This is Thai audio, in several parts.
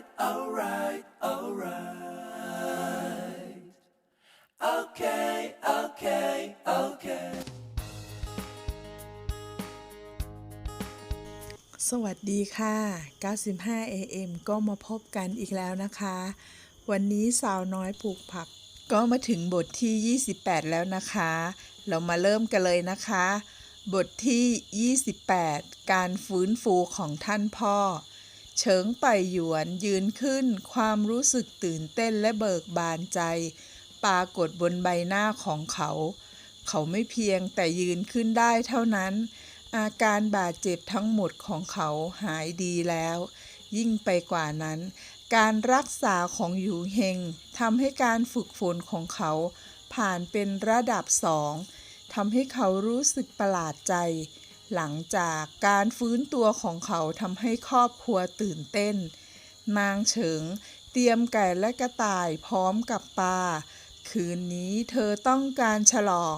right, alright, alright. Okay, okay, okay. สวัสดีค่ะ 95 AM ก็มาพบกันอีกแล้วนะคะ วันนี้สาวน้อยปลูกผัก ก็มาถึงบทที่ 28 แล้วนะคะ เรามาเริ่มกันเลยนะคะ บทที่ 28 การฟื้นฟูของท่านพ่อ เฉิงไปหยวนยืนขึ้น ความรู้สึกตื่นเต้นและเบิกบานใจ ปรากฏบนใบหน้าของเขา เขาไม่เพียงแต่ยืนขึ้นได้เท่านั้น อาการบาดเจ็บทั้งหมดของเขาหายดีแล้ว ยิ่งไปกว่านั้น การรักษาของหยูเฮงทำให้การฝึกฝนของเขา ผ่านเป็นระดับสองทำให้เขารู้สึกประหลาดใจ หลังจากการฟื้นตัวของเขาทำให้ครอบครัวตื่นเต้น นางเฉิง เตรียมไก่และกระต่ายพร้อมกับปลาคืนนี้เธอต้องการฉลอง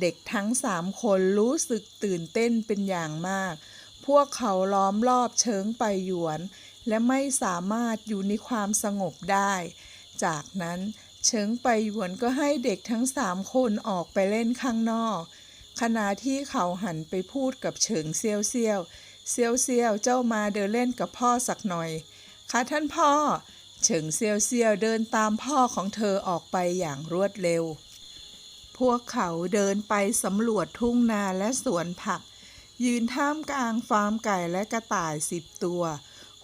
เด็กทั้งสามคนรู้สึกตื่นเต้นเป็นอย่างมาก พวกเขาล้อมรอบเชิงไปหยวน และไม่สามารถอยู่ในความสงบได้ จากนั้นเชิงไปหยวนก็ให้เด็กทั้งสามคนออกไปเล่นข้างนอก ขณะที่เขาหันไปพูดกับเฉิงเซียวเซียวเซียวเซียวเจ้ามาเดินเล่นกับพ่อสักหน่อย ค่ะท่านพ่อ เฉิงเซียวเซียวเดินตามพ่อของเธอออกไปอย่างรวดเร็ว พวกเขาเดินไปสำรวจทุ่งนาและสวนผัก ยืนท่ามกลางฟาร์มไก่และกระต่ายสิบตัว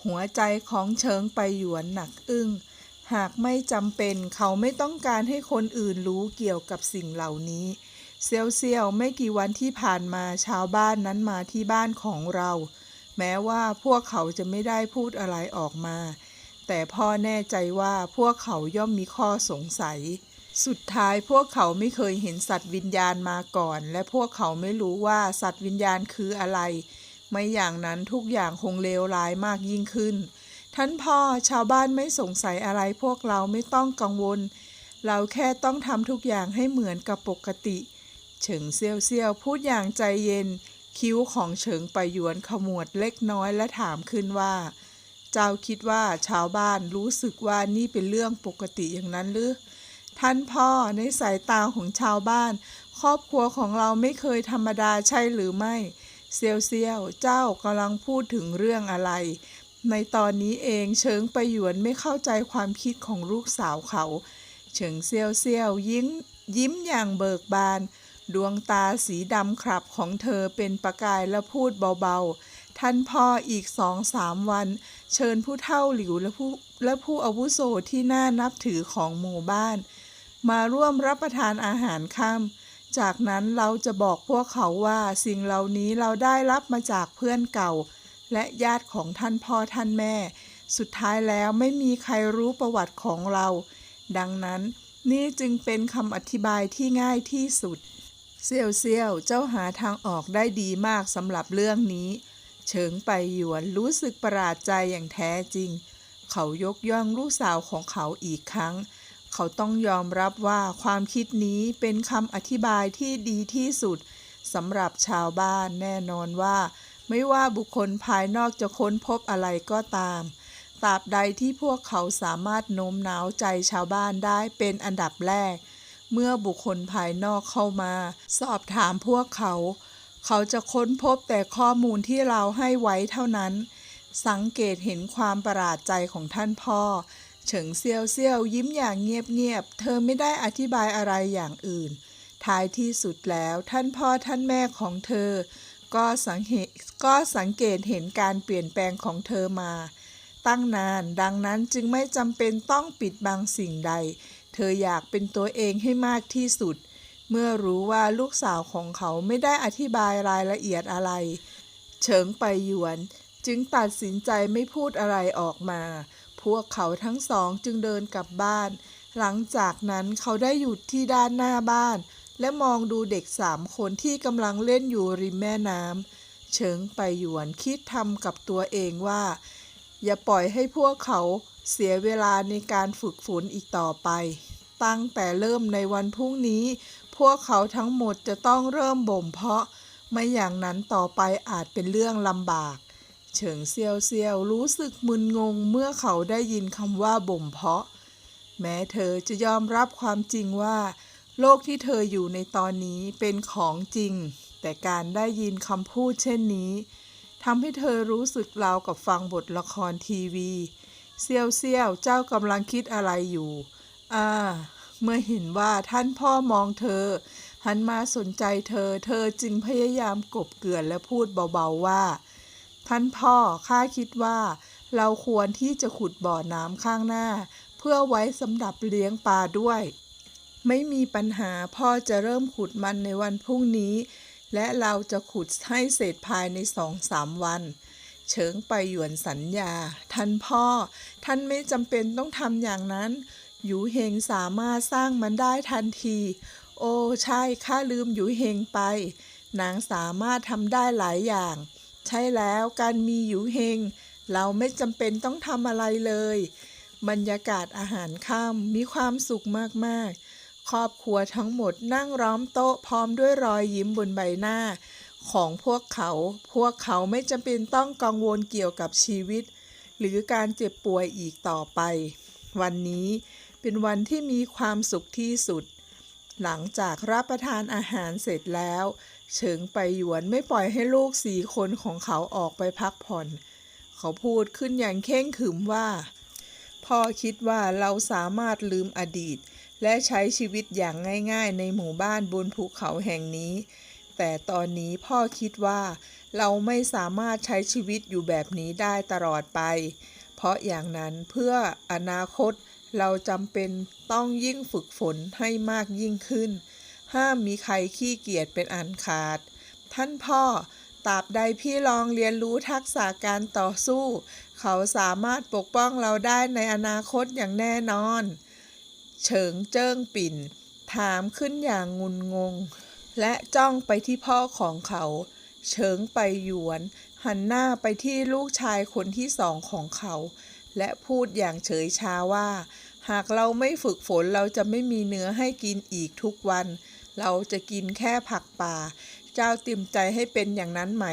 หัวใจของเชิงไปหยวนหนักอึ้ง หากไม่จำเป็นเขาไม่ต้องการให้คนอื่นรู้เกี่ยวกับสิ่งเหล่านี้เเซียวไม่กี่วันที่ผ่านมาชาวบ้านนั้นมาที่บ้านของเรา แม้ว่าพวกเขาจะไม่ได้พูดอะไรออกมา แต่พ่อแน่ใจว่าพวกเขาย่อมมีข้อสงสัย สุดท้ายพวกเขาไม่เคยเห็นสัตว์วิญญาณมาก่อน และพวกเขาไม่รู้ว่าสัตว์วิญญาณคืออะไร ไม่อย่างนั้นทุกอย่างคงเลวร้ายมากยิ่งขึ้น ท่านพ่อชาวบ้านไม่สงสัยอะไรพวกเราไม่ต้องกังวล เราแค่ต้องทำทุกอย่างให้เหมือนกับปกติเเฉิงเซียวเซียวพูดอย่างใจเย็น คิ้วของเฉิงไปหยวนขมวดเล็กน้อยและถามขึ้นว่า เจ้าคิดว่าชาวบ้านรู้สึกว่านี่เป็นเรื่องปกติอย่างนั้นหรือ ท่านพ่อในสายตาของชาวบ้าน ครอบครัวของเราไม่เคยธรรมดาใช่หรือไม่ เซียวเซียวเจ้ากำลังพูดถึงเรื่องอะไร ในตอนนี้เองเฉิงไปหยวนไม่เข้าใจความคิดของลูกสาวเขา เฉิงเซียวเซียวยิ้มยิ้มอย่างเบิกบาน ดวงตาสีดำครับของเธอเป็นประกายและพูดเบาๆ ท่านพ่ออีกสองสามวัน เชิญผู้เฒ่าหลิวและผู้และผู้อาวุโสที่น่านับถือของหมู่บ้าน มาร่วมรับประทานอาหารค่ำจากนั้นเราจะบอกพวกเขาว่าสิ่งเหล่านี้เราได้รับมาจากเพื่อนเก่า และญาติของท่านพ่อท่านแม่ สุดท้ายแล้วไม่มีใครรู้ประวัติของเรา ดังนั้นนี่จึงเป็นคำอธิบายที่ง่ายที่สุด เซียวเซียวเจ้าหาทางออกได้ดีมากสำหรับเรื่องนี้ เฉิงไปหยวนรู้สึกประหลาดใจอย่างแท้จริง เขายกย่องลูกสาวของเขาอีกครั้ง เขาต้องยอมรับว่าความคิดนี้เป็นคำอธิบายที่ดีที่สุดสำหรับชาวบ้านแน่นอนว่า ไม่ว่าบุคคลภายนอกจะค้นพบอะไรก็ตามตราบใดที่พวกเขาสามารถโน้มน้าวใจชาวบ้านได้เป็นอันดับแรก เมื่อบุคคลภายนอกเข้ามา สอบถามพวกเขา เขาจะค้นพบแต่ข้อมูลที่เราให้ไว้เท่านั้น สังเกตเห็นความประหลาดใจของท่านพ่อ เฉิงเซียวเซียวยิ้มอย่างเงียบๆ เธอไม่ได้อธิบายอะไรอย่างอื่น ท้ายที่สุดแล้วท่านพ่อท่านแม่ของเธอ ก็สังเหก็สังเกตเห็นการเปลี่ยนแปลงของเธอมา ตั้งนานดังนั้นจึงไม่จำเป็นต้องปิดบังสิ่งใด ธออยากเป็นตัวเองให้มากที่สุด เมื่อรู้ว่าลูกสาวของเขาไม่ได้อธิบายรายละเอียดอะไร เฉิงไปหยวน จึงตัดสินใจไม่พูดอะไรออกมา พวกเขาทั้งสองจึงเดินกลับบ้าน หลังจากนั้นเขาได้หยุดที่ด้านหน้าบ้าน และมองดูเด็กสามคนที่กำลังเล่นอยู่ริมแม่น้ำเฉิงไปหยวนคิดทำกับตัวเองว่า อย่าปล่อยให้พวกเขาเสียเวลาในการฝึกฝนอีกต่อไป ตั้งแต่เริ่มในวันพรุ่งนี้ พวกเขาทั้งหมดจะต้องเริ่มบ่มเพาะ ไม่อย่างนั้นต่อไปอาจเป็นเรื่องลำบาก เฉิงเซียวเซียวรู้สึกมึนงงเมื่อเขาได้ยินคำว่าบ่มเพาะ แม้เธอจะยอมรับความจริงว่า โลกที่เธออยู่ในตอนนี้เป็นของจริง แต่การได้ยินคำพูดเช่นนี้ ทำให้เธอรู้สึกราวกับฟังบทละครทีวีเซียวเซียวเจ้ากำลังคิดอะไรอยู่ อ่า เมื่อเห็นว่าท่านพ่อมองเธอ หันมาสนใจเธอ เธอจึงพยายามกบเกลื่อนและพูดเบาๆว่า ท่านพ่อข้าคิดว่า เราควรที่จะขุดบ่อน้ำข้างหน้า เพื่อไว้สำหรับเลี้ยงปลาด้วย ไม่มีปัญหาพ่อจะเริ่มขุดมันในวันพรุ่งนี้ และเราจะขุดให้เสร็จภายในสองสามวัน เฉิงไปหยวนสัญญา ท่านพ่อ ท่านไม่จำเป็นต้องทำอย่างนั้น หยูเฮงสามารถสร้างมันได้ทันที โอ้ใช่ข้าลืมหยูเฮงไป นางสามารถทำได้หลายอย่าง ใช่แล้วการมีหยูเฮง เราไม่จำเป็นต้องทำอะไรเลย บรรยากาศอาหารค่ำมีความสุขมากๆ ครอบครัวทั้งหมดนั่งล้อมโต๊ะพร้อมด้วยรอยยิ้มบนใบหน้า ของพวกเขา พวกเขาไม่จำเป็นต้องกังวลเกี่ยวกับชีวิต หรือการเจ็บป่วยอีกต่อไป วันนี้เป็นวันที่มีความสุขที่สุด หลังจากรับประทานอาหารเสร็จแล้ว เฉิงไปหยวนไม่ปล่อยให้ลูกสี่คนของเขาออกไปพักผ่อน เขาพูดขึ้นอย่างเข่งขึมว่า พ่อคิดว่าเราสามารถลืมอดีต และใช้ชีวิตอย่างง่ายๆ ในหมู่บ้านบนภูเขาแห่งนี้ แต่ตอนนี้พ่อคิดว่าเราไม่สามารถใช้ชีวิตอยู่แบบนี้ได้ตลอดไป เพราะอย่างนั้นเพื่ออนาคตเราจำเป็นต้องยิ่งฝึกฝนให้มากยิ่งขึ้น ห้ามมีใครขี้เกียจเป็นอันขาด ท่านพ่อตราบใดพี่ลองเรียนรู้ทักษะการต่อสู้ เขาสามารถปกป้องเราได้ในอนาคตอย่างแน่นอน เฉิงเจิ้งปิ่น ถามขึ้นอย่างงุนงง และจ้องไปที่พ่อของเขา เฉิงไปหยวน หันหน้าไปที่ลูกชายคนที่สองของเขา และพูดอย่างเฉยชาว่า หากเราไม่ฝึกฝนเราจะไม่มีเนื้อให้กินอีกทุกวัน เราจะกินแค่ผักป่า เจ้าติ่มใจให้เป็นอย่างนั้นไหม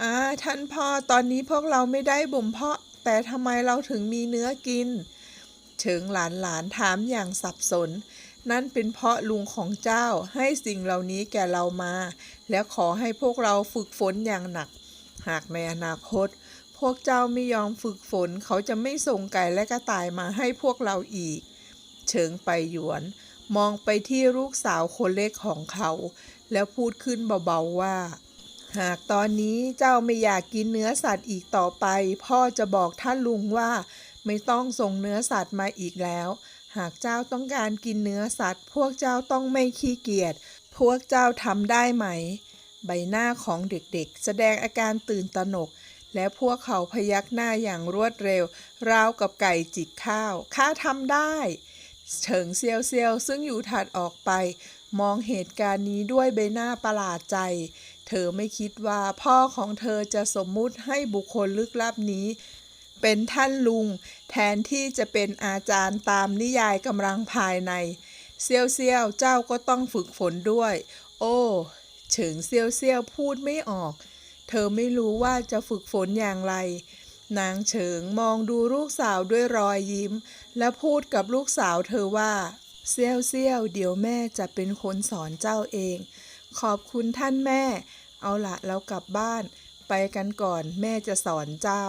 อ่าท่านพ่อตอนนี้พวกเราไม่ได้บ่มเพาะ แต่ทำไมเราถึงมีเนื้อกิน เฉิงหลานหลานถามอย่างสับสน นั่นเป็นเพราะลุงของเจ้าให้สิ่งเหล่านี้แก่เรามา และขอให้พวกเราฝึกฝนอย่างหนัก หากในอนาคต พวกเจ้าไม่ยอมฝึกฝนเขาจะไม่ส่งไก่และกระต่ายมาให้พวกเราอีก เฉิงไปหยวน มองไปที่ลูกสาวคนเล็กของเขา แล้วพูดขึ้นเบาๆว่าหากตอนนี้เจ้าไม่อยากกินเนื้อสัตว์อีกต่อไป พ่อจะบอกท่านลุงว่า ไม่ต้องส่งเนื้อสัตว์มาอีกแล้ว หากเจ้าต้องการกินเนื้อสัตว์ พวกเจ้าต้องไม่ขี้เกียจ พวกเจ้าทำได้ไหม ใบหน้าของเด็กๆ แสดงอาการตื่นตระหนก และพวกเขาพยักหน้าอย่างรวดเร็ว ราวกับไก่จิกข้าว ข้าทำได้ เฉิงเซียวเซียวซึ่งอยู่ถัดออกไป มองเหตุการณ์นี้ด้วยใบหน้าประหลาดใจเธอไม่คิดว่าพ่อของเธอจะสมมุติให้บุคคลลึกลับนี้ เป็นท่านลุง แทนที่จะเป็นอาจารย์ตามนิยายกำลังภายใน เซียวเซียวเจ้าก็ต้องฝึกฝนด้วย โอ้เฉิงเซียวเซียวพูดไม่ออก เธอไม่รู้ว่าจะฝึกฝนอย่างไร นางเฉิงมองดูลูกสาวด้วยรอยยิ้ม และพูดกับลูกสาวเธอว่าเซียวเซียวเดี๋ยวแม่จะเป็นคนสอนเจ้าเอง ขอบคุณท่านแม่ เอาละเรากลับบ้าน ไปกันก่อนแม่จะสอนเจ้า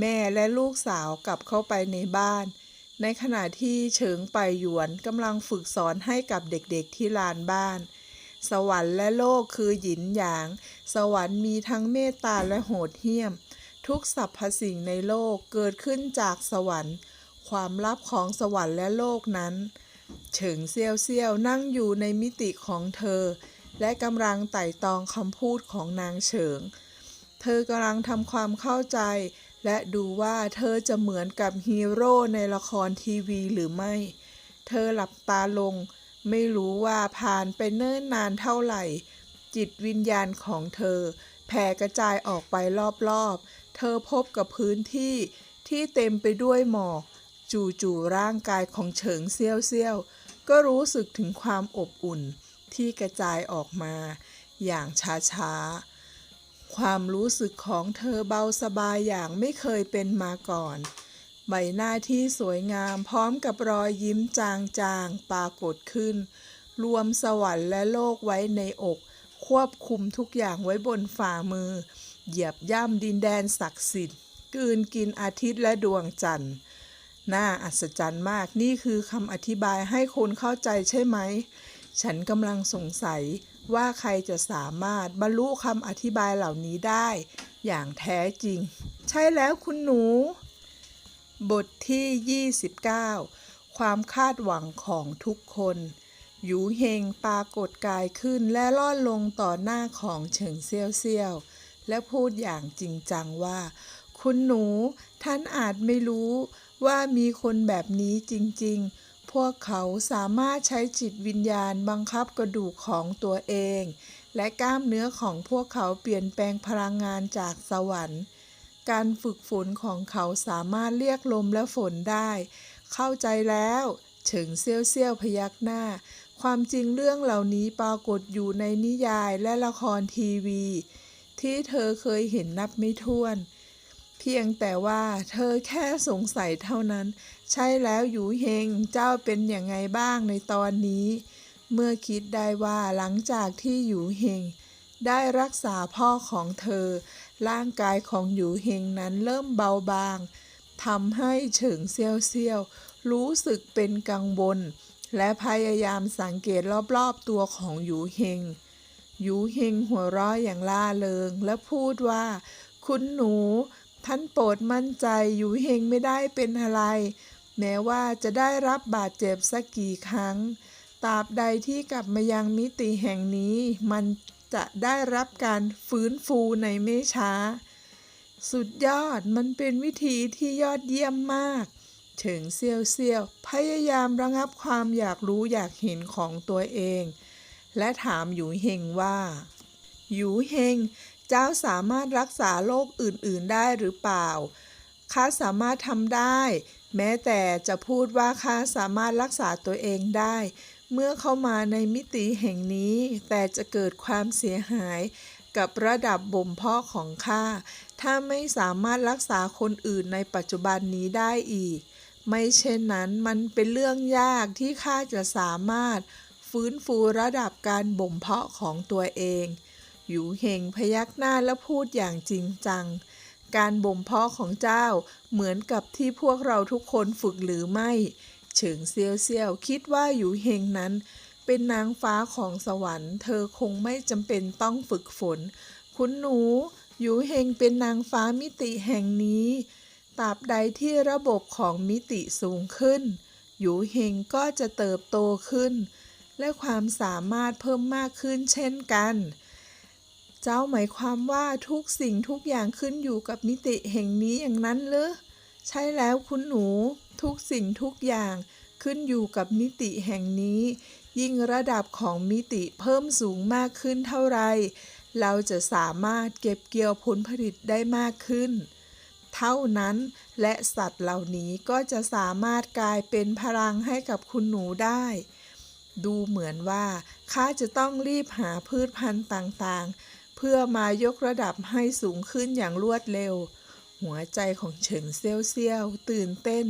แม่และลูกสาวกลับเข้าไปในบ้าน ในขณะที่เฉิงไปหยวนกำลังฝึกสอนให้กับเด็กๆที่ลานบ้าน สวรรค์และโลกคือหยินหยาง สวรรค์มีทั้งเมตตาและโหดเหี้ยม ทุกสรรพสิ่งในโลกเกิดขึ้นจากสวรรค์ ความลับของสวรรค์และโลกนั้นเฉิงเซียวเซียวนั่งอยู่ในมิติของเธอ และกำลังไต่ตองคำพูดของนางเฉิง เธอกำลังทำความเข้าใจ และดูว่าเธอจะเหมือนกับฮีโร่ในละครทีวีหรือไม่ เธอหลับตาลง ไม่รู้ว่าผ่านไปเนิ่นนานเท่าไหร่ จิตวิญญาณของเธอ แผ่กระจายออกไปรอบๆ เธอพบกับพื้นที่ที่เต็มไปด้วยหมอก จู่ๆร่างกายของเฉิงเซี่ยวเซี่ยวๆก็รู้สึกถึงความอบอุ่นที่กระจายออกมา อย่างช้าๆ ความรู้สึกของเธอเบาสบายอย่างไม่เคยเป็นมาก่อน ใบหน้าที่สวยงามพร้อมกับรอยยิ้มจางๆ ปรากฏขึ้น รวมสวรรค์และโลกไว้ในอก ควบคุมทุกอย่างไว้บนฝ่ามือ เหยียบย่ำดินแดนศักดิ์สิทธิ์กืนกินอาทิตย์และดวงจันทร์ น่าอัศจรรย์มากนี่คือคำอธิบายให้คนเข้าใจใช่ไหม ฉันกำลังสงสัย ว่าใครจะสามารถบรรลุคำอธิบายเหล่านี้ได้อย่างแท้จริง ใช่แล้วคุณหนู บทที่ 29 ความคาดหวังของทุกคนหยูเฮงปรากฏกายขึ้นและล่อนลงต่อหน้าของเฉิงเซี่ยวเซี่ยว และพูดอย่างจริงจังว่า คุณหนู ท่านอาจไม่รู้ว่ามีคนแบบนี้จริง ๆ พวกเขาสามารถใช้จิตวิญญาณบังคับกระดูกของตัวเอง และกล้ามเนื้อของพวกเขาเปลี่ยนแปลงพลังงานจากสวรรค์ การฝึกฝนของเขาสามารถเรียกลมและฝนได้ เข้าใจแล้วเฉิงเซี่ยวเซี่ยวพยักหน้า ความจริงเรื่องเหล่านี้ปรากฏอยู่ในนิยายและละครทีวี ที่เธอเคยเห็นนับไม่ถ้วน เพียงแต่ว่าเธอแค่สงสัยเท่านั้น ใช่แล้วหยูเฮงเจ้าเป็นอย่างไงบ้างในตอนนี้ เมื่อคิดได้ว่าหลังจากที่หยูเฮงได้รักษาพ่อของเธอ ร่างกายของหยูเฮงนั้นเริ่มเบาบางทำให้เฉิงเซียวเซียวรู้สึกเป็นกังวลและพยายามสังเกตรอบๆตัวของหยูเฮงหยูเฮงหัวเราะอย่างล่าเริง และพูดว่า คุณหนู ท่านโปรดมั่นใจหยูเฮงไม่ได้เป็นอะไร แม้ว่าจะได้รับบาดเจ็บสักกี่ครั้งตราบใดที่กลับมายังมิติแห่งนี้ มันจะได้รับการฟื้นฟูในไม่ช้า สุดยอดมันเป็นวิธีที่ยอดเยี่ยมมาก เฉิงเซียวเซียวพยายามระงับความอยากรู้อยากเห็นของตัวเอง และถามหยูเฮงว่าหยูเฮงเจ้าสามารถรักษาโรคอื่นๆได้หรือเปล่าข้าสามารถทำได้ แม้แต่จะพูดว่าข้าสามารถรักษาตัวเองได้ เมื่อเข้ามาในมิติแห่งนี้ แต่จะเกิดความเสียหายกับระดับบ่มเพาะของข้า ถ้าไม่สามารถรักษาคนอื่นในปัจจุบันนี้ได้อีก ไม่เช่นนั้นมันเป็นเรื่องยากที่ข้าจะสามารถฟื้นฟูระดับการบ่มเพาะของตัวเองหยูเฮงพยักหน้าและพูดอย่างจริงจัง การบ่มเพาะของเจ้า เหมือนกับที่พวกเราทุกคนฝึกหรือไม่ เฉิงเซียวเซียวคิดว่าหยูเฮงนั้น เป็นนางฟ้าของสวรรค์ เธอคงไม่จำเป็นต้องฝึกฝน คุณหนูหยูเฮงเป็นนางฟ้ามิติแห่งนี้ตราบใดที่ระบบของมิติสูงขึ้น หยูเฮงก็จะเติบโตขึ้น และความสามารถเพิ่มมากขึ้นเช่นกัน เจ้าหมายความว่าทุกสิ่งทุกอย่างขึ้นอยู่กับมิติแห่งนี้อย่างนั้นหรือใช่แล้วคุณหนู ทุกสิ่งทุกอย่างขึ้นอยู่กับมิติแห่งนี้ ยิ่งระดับของมิติเพิ่มสูงมากขึ้นเท่าไร เราจะสามารถเก็บเกี่ยวผลผลิตได้มากขึ้น เท่านั้นและสัตว์เหล่านี้ก็จะสามารถกลายเป็นพลังให้กับคุณหนูได้ ดูเหมือนว่าข้าจะต้องรีบหาพืชพันธุ์ต่างๆ พื่อมายกระดับให้สูงขึ้นอย่างรวดเร็ว หัวใจของเฉิงเซี่ยวเซี่ยวตื่นเต้น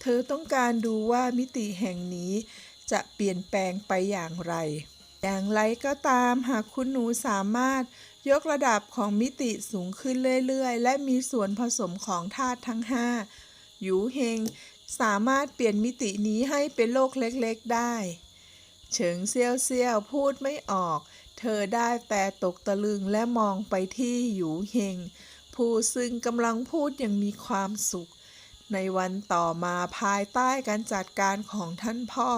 เธอต้องการดูว่ามิติแห่งนี้จะเปลี่ยนแปลงไปอย่างไร อย่างไรก็ตามหากคุณหนูสามารถยกระดับของมิติสูงขึ้นเรื่อยๆ และมีส่วนผสมของธาตุทั้ง5หยูเฮงสามารถเปลี่ยนมิตินี้ให้เป็นโลกเล็กๆได้ เฉิงเซียวเซียวพูดไม่ออก เธอได้แต่ตกตะลึงและมองไปที่หยูเฮง ผู้ซึ่งกำลังพูดอย่างมีความสุข ในวันต่อมาภายใต้การจัดการของท่านพ่อ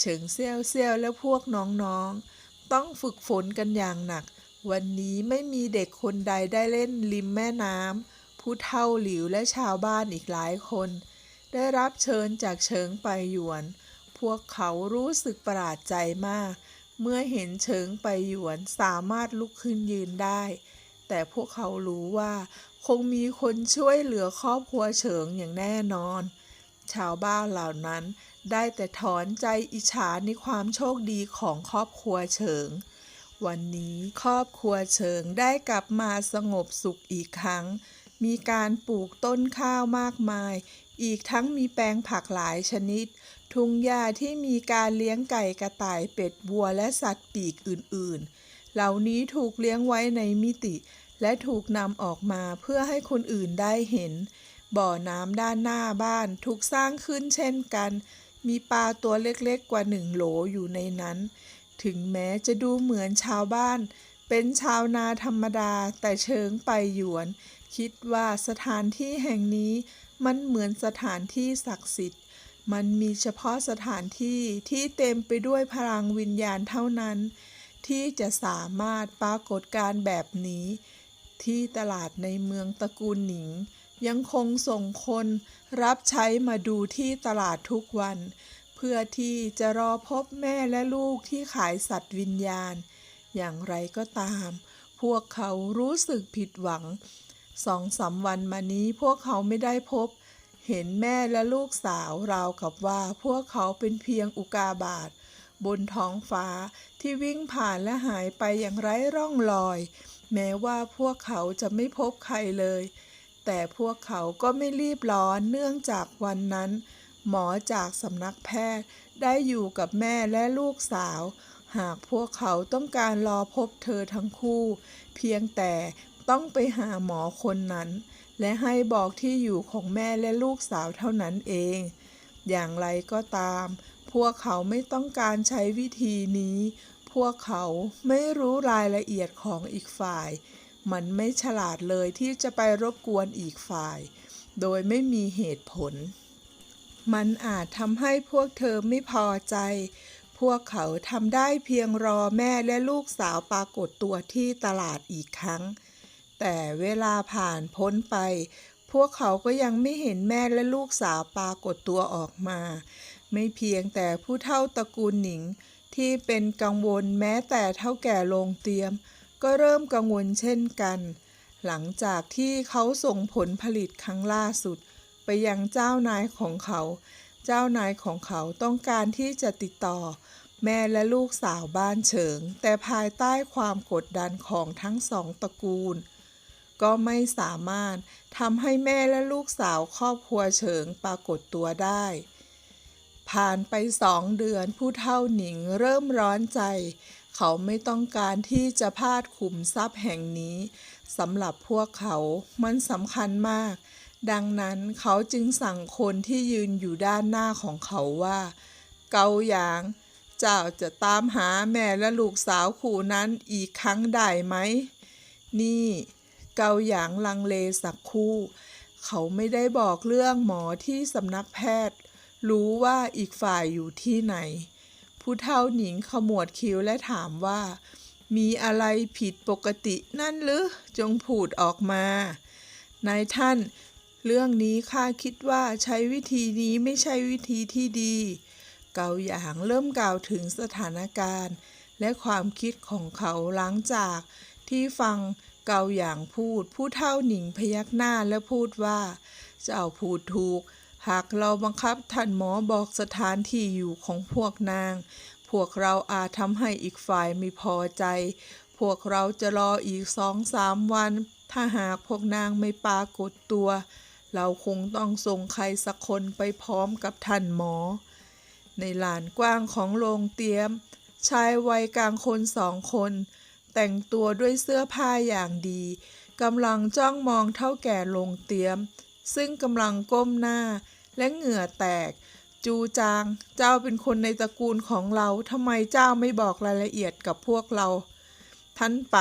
เฉิงเซี่ยวเซี่ยวและพวกน้องๆ ต้องฝึกฝนกันอย่างหนัก วันนี้ไม่มีเด็กคนใดได้เล่นริมแม่น้ำผู้เท่าหลิวและชาวบ้านอีกหลายคน ได้รับเชิญจากเฉิงไปหยวน พวกเขารู้สึกประหลาดใจมาก เมื่อเห็นเฉิงไปหยวนสามารถลุกขึ้นยืนได้ แต่พวกเขารู้ว่า คงมีคนช่วยเหลือครอบครัวเฉิงอย่างแน่นอน ชาวบ้านเหล่านั้นได้แต่ถอนใจอิจฉาในความโชคดีของครอบครัวเฉิง วันนี้ครอบครัวเฉิงได้กลับมาสงบสุขอีกครั้ง มีการปลูกต้นข้าวมากมาย อีกทั้งมีแปลงผักหลายชนิด ทุ่งหญ้าที่มีการเลี้ยงไก่กระต่ายเป็ดวัวและสัตว์ปีกอื่นๆ เหล่านี้ถูกเลี้ยงไว้ในมิติ และถูกนำออกมาเพื่อให้คนอื่นได้เห็น บ่อน้ำด้านหน้าบ้านถูกสร้างขึ้นเช่นกัน มีปลาตัวเล็กๆกว่าหนึ่งโหลอยู่ในนั้น ถึงแม้จะดูเหมือนชาวบ้าน เป็นชาวนาธรรมดาแต่เชิงไปหยวน คิดว่าสถานที่แห่งนี้ มันเหมือนสถานที่ศักดิ์สิทธิ์ มันมีเฉพาะสถานที่ที่เต็มไปด้วยพลังวิญญาณเท่านั้น ที่จะสามารถปรากฏการแบบนี้ ที่ตลาดในเมืองตระกูลหนิง ยังคงส่งคนรับใช้มาดูที่ตลาดทุกวัน เพื่อที่จะรอพบแม่และลูกที่ขายสัตว์วิญญาณ อย่างไรก็ตาม พวกเขารู้สึกผิดหวัง สองสามวันมานี้พวกเขาไม่ได้พบ เห็นแม่และลูกสาวราวกับว่าพวกเขาเป็นเพียงอุกาบาตบนท้องฟ้าที่วิ่งผ่านและหายไปอย่างไร้ร่องรอย แม้ว่าพวกเขาจะไม่พบใครเลย แต่พวกเขาก็ไม่รีบร้อนเนื่องจากวันนั้น หมอจากสำนักแพทย์ได้อยู่กับแม่และลูกสาว หากพวกเขาต้องการรอพบเธอทั้งคู่ เพียงแต่ ต้องไปหาหมอคนนั้น และให้บอกที่อยู่ของแม่และลูกสาวเท่านั้นเอง อย่างไรก็ตาม พวกเขาไม่ต้องการใช้วิธีนี้ พวกเขาไม่รู้รายละเอียดของอีกฝ่าย มันไม่ฉลาดเลยที่จะไปรบกวนอีกฝ่าย โดยไม่มีเหตุผล มันอาจทำให้พวกเธอไม่พอใจพวกเขาทำได้เพียงรอแม่และลูกสาวปรากฏตัวที่ตลาดอีกครั้ง แต่เวลาผ่านพ้นไป พวกเขาก็ยังไม่เห็นแม่และลูกสาวปรากฏตัวออกมา ไม่เพียงแต่ผู้เฒ่าตระกูลหนิง ที่เป็นกังวลแม้แต่เท่าแก่โรงเตรียม ก็เริ่มกังวลเช่นกัน หลังจากที่เขาส่งผลผลิตครั้งล่าสุด ไปยังเจ้านายของเขา เจ้านายของเขาต้องการที่จะติดต่อแม่และลูกสาวบ้านเฉิง แต่ภายใต้ความกดดันของทั้งสองตระกูล ก็ไม่สามารถทำให้แม่และลูกสาวครอบครัวเฉิงปรากฏตัวได้ ผ่านไปสองเดือนผู้เฒ่าหนิงเริ่มร้อนใจ เขาไม่ต้องการที่จะพลาดขุมทรัพย์แห่งนี้สำหรับพวกเขามันสำคัญมาก ดังนั้นเขาจึงสั่งคนที่ยืนอยู่ด้านหน้าของเขาว่า เกาหยาง เจ้าจะตามหาแม่และลูกสาวคู่นั้นอีกครั้งได้ไหม นี่ เกาหยางลังเลสักคู่ เขาไม่ได้บอกเรื่องหมอที่สำนักแพทย์ รู้ว่าอีกฝ่ายอยู่ที่ไหน ผู้เฒ่าหญิงขมวดคิ้วและถามว่า มีอะไรผิดปกตินั่นหรือ จงพูดออกมา นายท่าน เรื่องนี้ข้าคิดว่าใช้วิธีนี้ไม่ใช่วิธีที่ดี เกาหยางเริ่มกล่าวถึงสถานการณ์ และความคิดของเขาหลังจากที่ฟัง เกาหยางพูด ผู้เฒ่าหนิงพยักหน้าและพูดว่า เจ้าพูดถูก หากเราบังคับท่านหมอบอกสถานที่อยู่ของพวกนาง พวกเราอาจทำให้อีกฝ่ายไม่พอใจ พวกเราจะรออีกสองสามวัน ถ้าหากพวกนางไม่ปรากฏตัว เราคงต้องส่งใครสักคนไปพร้อมกับท่านหมอ ในลานกว้างของโรงเตรียมชายวัยกลางคนสองคน แต่งตัวด้วยเสื้อผ้าอย่างดีกำลังจ้องมองเท่าแก่โรงเตียม ซึ่งกำลังก้มหน้า และเหงื่อแตก จูจาง เจ้าเป็นคนในตระกูลของเราทำไมเจ้าไม่บอกรายละเอียดกับพวกเรา ท่านไป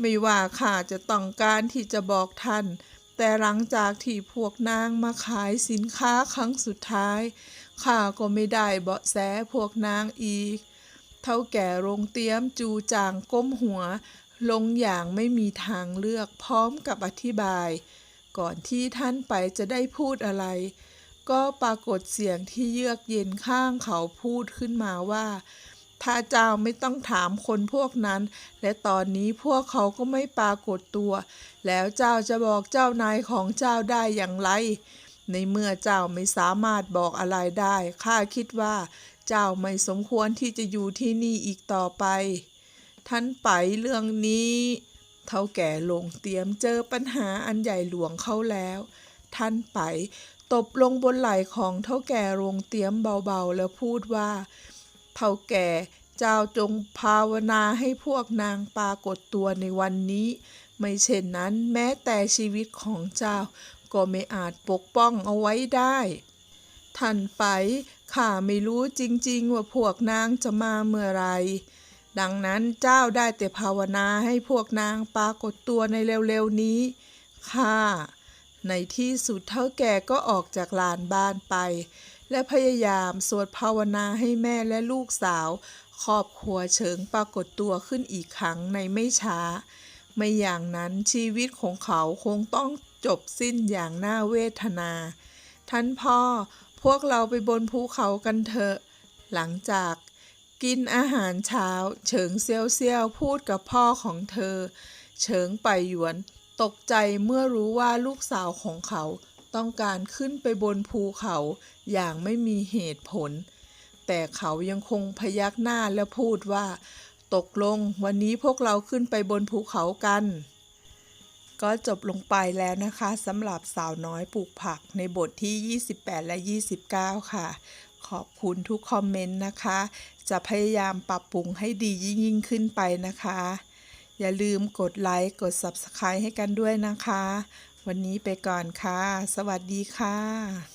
ไม่ว่าข้าจะต้องการที่จะบอกท่าน แต่หลังจากที่พวกนางมาขายสินค้าครั้งสุดท้ายข้าก็ไม่ได้เบาะแสพวกนางอีก เท่าแก่โรงเตรียมจูจางก้มหัว ลงอย่างไม่มีทางเลือกพร้อมกับอธิบาย ก่อนที่ท่านไปจะได้พูดอะไร ก็ปรากฏเสียงที่เยือกเย็นข้างเขาพูดขึ้นมาว่าถ้าเจ้าไม่ต้องถามคนพวกนั้น และตอนนี้พวกเขาก็ไม่ปรากฏตัว แล้วเจ้าจะบอกเจ้านายของเจ้าได้อย่างไร ในเมื่อเจ้าไม่สามารถบอกอะไรได้ ข้าคิดว่า เจ้าไม่สมควรที่จะอยู่ที่นี่อีกต่อไป ท่านไปเรื่องนี้เท่าแก่ลงเตรียมเจอปัญหาอันใหญ่หลวงเข้าแล้ว ท่านไปตบลงบนไหล่ของเท่าแก่โรงเตรียมเบาๆ แล้วพูดว่า เท่าแก่เจ้าจงภาวนาให้พวกนางปรากฏตัวในวันนี้ ไม่เช่นนั้นแม้แต่ชีวิตของเจ้าก็ไม่อาจปกป้องเอาไว้ได้ ท่านไปข้าไม่รู้จริงๆ ว่าพวกนางจะมาเมื่อไร ดังนั้นเจ้าได้แต่ภาวนาให้พวกนางปรากฏตัวในเร็วๆนี้ข้าในที่สุดเท่าแก่ก็ออกจากลานบ้านไป และพยายามสวดภาวนาให้แม่และลูกสาว ครอบครัวเฉิงปรากฏตัวขึ้นอีกครั้งในไม่ช้า ไม่อย่างนั้นชีวิตของเขาคงต้องจบสิ้นอย่างน่าเวทนา ท่านพ่อ พวกเราไปบนภูเขากันเถอะ หลังจากกินอาหารเช้า เฉิงเซียวเซียวพูดกับพ่อของเธอ เฉิงไปหยวน ตกใจเมื่อรู้ว่าลูกสาวของเขาต้องการขึ้นไปบนภูเขาอย่างไม่มีเหตุผล แต่เขายังคงพยักหน้าและพูดว่า ตกลงวันนี้พวกเราขึ้นไปบนภูเขากัน ก็จบลงไปแล้วนะคะสำหรับสาวน้อยปลูกผักในบทที่ 28 และ 29 ค่ะ ขอบคุณทุกคอมเมนต์นะคะ จะพยายามปรับปรุงให้ดียิ่งยิ่งขึ้นไปนะคะ อย่าลืมกดไลค์กด Subscribe ให้กันด้วยนะคะ วันนี้ไปก่อนค่ะ สวัสดีค่ะ